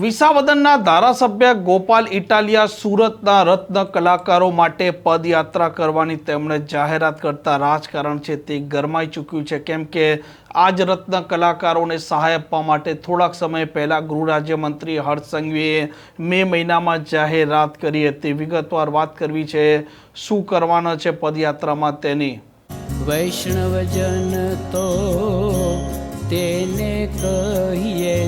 વિસાવદનના ધારાસભ્ય ગોપાલ ઇટાલિયા સુરતના રત્ન કલાકારો માટે પદયાત્રા કરવાની તેમણે જાહેરાત કરતા રાજકારણ છે તે ગરમાઈ ચૂક્યું છે. કેમ કે આજ રત્ન કલાકારોને સહાય આપવા માટે થોડાક સમય પહેલાં ગૃહ રાજ્યમંત્રી હર્ષ સંઘવીએ મે મહિનામાં જાહેરાત કરી હતી. વિગતવાર વાત કરવી છે, શું કરવાના છે પદયાત્રામાં તેની? વૈષ્ણવજન તો તેને કહીએ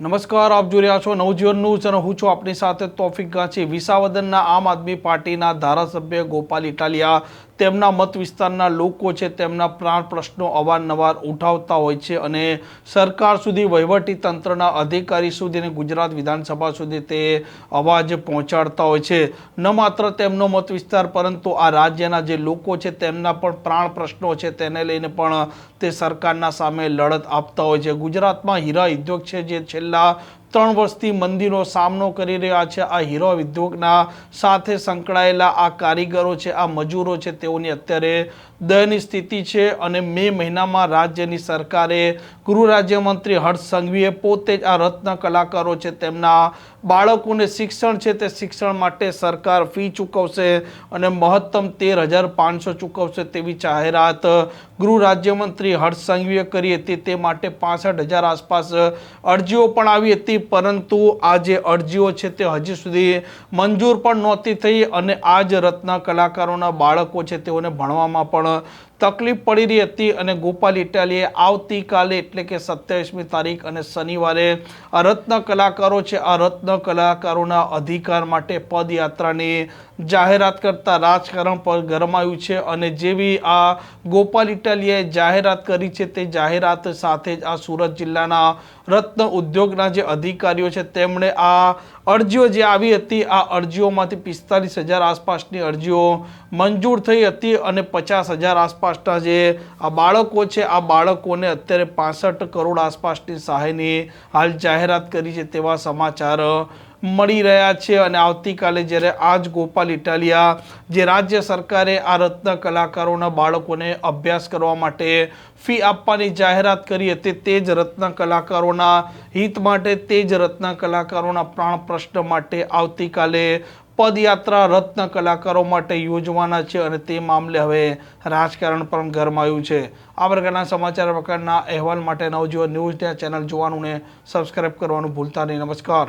નમસ્કાર, આપ જોઈ રહ્યા છો નવજીવન ન્યૂઝ અને હું છું આપની સાથે તોફિક ગાંચી. વિસાવદનના આમ આદમી પાર્ટીના ધારાસભ્ય ગોપાલ ઇટાલિયા તેમના મત વિસ્તારના લોકો છે, તેમના પ્રાણ પ્રશ્નો અવારનવાર ઉઠાવતા હોય છે અને સરકાર સુધી વહીવટી તંત્રના અધિકારી સુધી અને ગુજરાત વિધાનસભા સુધી તે અવાજ પહોંચાડતા હોય છે. ન માત્ર તેમનો મત વિસ્તાર, પરંતુ આ રાજ્યના જે લોકો છે, તેમના પણ પ્રાણ પ્રશ્નો છે, તેને લઈને પણ તે સરકારના સામે લડત આપતા હોય છે. ગુજરાતમાં હીરા ઉદ્યોગ છે, જે છેલ્લા ત્રણ વર્ષથી મંદીનો સામનો કરી રહ્યા છે. આ હીરો ઉદ્યોગના સાથે સંકળાયેલા આ કારીગરો છે, આ મજૂરો છે, તેઓની અત્યારે દયની સ્થિતિ છે અને મે મહિનામાં રાજ્યની સરકારે ગૃહ રાજ્યમંત્રી હર્ષ સંઘવીએ પોતે જ આ રત્ન કલાકારો છે, તેમના બાળકોને શિક્ષણ છે તે શિક્ષણ માટે સરકાર ફી ચૂકવશે અને મહત્તમ તેર હજાર પાંચસો ચૂકવશે તેવી જાહેરાત ગૃહ રાજ્યમંત્રી હર્ષ સંઘવીએ કરી હતી. તે માટે પાસઠ હજાર આસપાસ અરજીઓ પણ આવી હતી, પરંતુ આ જે અરજીઓ છે તે હજી સુધી મંજૂર પણ નહોતી થઈ અને આ જ રત્ન કલાકારોના બાળકો છે તેઓને ભણવામાં પણ તકલીફ પડી રહી હતી અને ગોપાલ ઇટાલીએ આવતીકાલે, એટલે કે સત્યાવીસમી તારીખ અને શનિવારે, આ રત્ન કલાકારો છે, આ રત્ન કલાકારોના અધિકાર માટે પદયાત્રાની જાહેરાત કરતા રાજકારણ પર ગરમાયું છે અને જેવી આ ગોપાલ ઇટાલીએ જાહેરાત કરી છે તે જાહેરાત સાથે જ આ સુરત જિલ્લાના રત્ન ઉદ્યોગના જે અધિકારીઓ છે તેમણે આ અરજીઓ જે આવી હતી, આ અરજીઓમાંથી પિસ્તાલીસ હજાર આસપાસની અરજીઓ મંજૂર થઈ હતી અને પચાસ હજાર આસપાસના જે આ બાળકો છે, આ બાળકોને અત્યારે પાસઠ કરોડ આસપાસની સહાયની હાલ જાહેરાત કરી છે તેવા સમાચાર મળી રહ્યા છે અને આવતીકાલે જ્યારે આજ ગોપાલ ઇટાલિયા જે રાજ્ય સરકારે આ રત્ન કલાકારોના બાળકોને અભ્યાસ કરવા માટે ફી આપવાની જાહેરાત કરી હતી, તે જ રત્ન કલાકારોના હિત માટે, તે જ રત્ન કલાકારોના પ્રાણ પ્રશ્ન માટે આવતીકાલે પદયાત્રા રત્ન કલાકારો માટે યોજવાના છે અને તે મામલે હવે રાજકારણ પણ ગરમાયું છે. આ પ્રકારના સમાચાર પ્રકારના અહેવાલ માટે નવજીવન ન્યૂઝ ચેનલ જોવાનું ને સબસ્ક્રાઈબ કરવાનું ભૂલતા નહીં. નમસ્કાર.